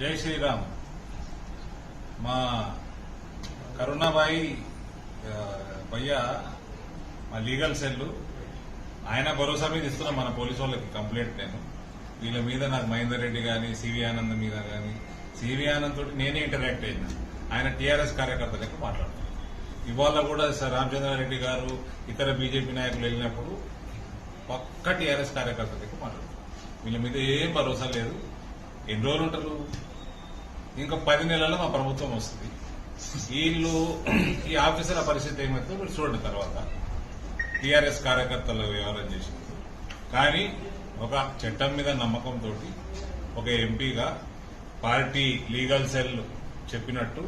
జై శ్రీరామ్. మా కరుణాబాయి భయ్య మా లీగల్ సెల్ ఆయన భరోసా మీద ఇస్తున్నా మన పోలీసు వాళ్ళకి కంప్లైంట్ నేను. వీళ్ళ మీద నాకు మహేందర్ రెడ్డి కానీ సివి ఆనంద్ మీద కానీ సివి ఆనంద్ తోటి నేనే ఇంటరాక్ట్ అయినా. ఆయన టీఆర్ఎస్ కార్యకర్త లెక్క మాట్లాడుతున్నాను ఇవాళ కూడా సార్ రామచంద్రారెడ్డి గారు ఇతర బీజేపీ నాయకులు వెళ్ళినప్పుడు పక్క టీఆర్ఎస్ కార్యకర్త లెక్క మాట్లాడుతున్నారు వీళ్ళ మీద ఏం భరోసా లేదు. ఎన్ని రోజులు ఉంటారు? ఇంకా పది నెలల్లో మా ప్రభుత్వం వస్తుంది. వీళ్ళు ఈ ఆఫీసర్ల పరిస్థితి ఏమైతే మీరు చూడండి తర్వాత. టీఆర్ఎస్ కార్యకర్తలు వ్యవహారం చేసింది. కానీ ఒక చట్టం మీద నమ్మకంతో ఒక ఎంపీగా పార్టీ లీగల్ సెల్ చెప్పినట్టు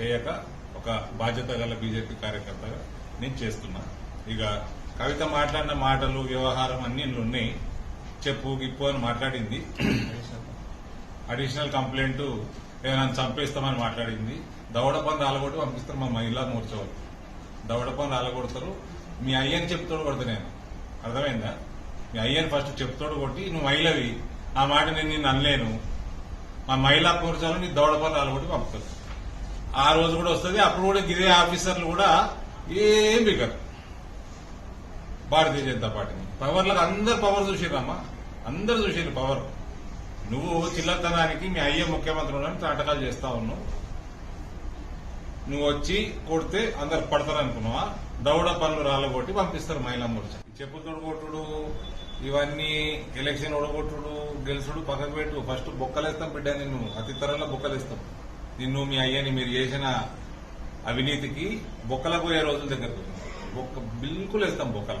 చేయక ఒక బాధ్యత గల బీజేపీ కార్యకర్తగా నేను చేస్తున్నా. ఇక కవిత మాట్లాడిన మాటలు వ్యవహారం అన్ని ఉన్నాయి చెప్పు గిప్పు అని మాట్లాడింది. అడిషనల్ కంప్లైంట్ ఏదైనా చంపేస్తామని మాట్లాడింది. దవడ పని రాలగొట్టి పంపిస్తారు మా మహిళా మోర్చా వాళ్ళు. దవడ రాలగొడతారు మీ అయ్యని చెప్తాడు కొడతా నేను. అర్థమైందా? మీ అయ్యని ఫస్ట్ చెప్తాడు కొట్టి నువ్వు మహిళవి. ఆ మాట నేను నిన్ను అనలేను. మా మహిళా మోర్చాలు నీ దవడపని రాలగొట్టి పంపుతారు. ఆ రోజు కూడా వస్తుంది. అప్పుడు కూడా గిరే ఆఫీసర్లు కూడా ఏం బిగరు. భారతీయ జనతా పార్టీని. పవర్లకు అందరు పవర్ చూసిరమ్మా అందరు చూసారు పవర్. నువ్వు చిల్లతనానికి మీ అయ్యే ముఖ్యమంత్రి ఉన్నాను నాటకాలు చేస్తా ఉన్నావు. నువ్వు వచ్చి కొడితే అందరు పడతారు అనుకున్నావా? దౌడ పనులు రాళ్ళగొట్టి పంపిస్తారు మహిళా మోర్చా. ఈ తొడగొట్టుడు ఇవన్నీ ఎలక్షన్ ఒడగొట్టుడు గెలుసుడు పక్కకు పెట్టు. ఫస్ట్ బొక్కలేస్తాం బిడ్డ నిన్ను అతి తరంలో బొక్కలేస్తాం. నిన్ను మీ అయ్యని మీరు చేసిన అవినీతికి బొక్కల పోయే రోజుల దగ్గరకు బొక్క బిల్కుల్ వేస్తాం బొక్కల.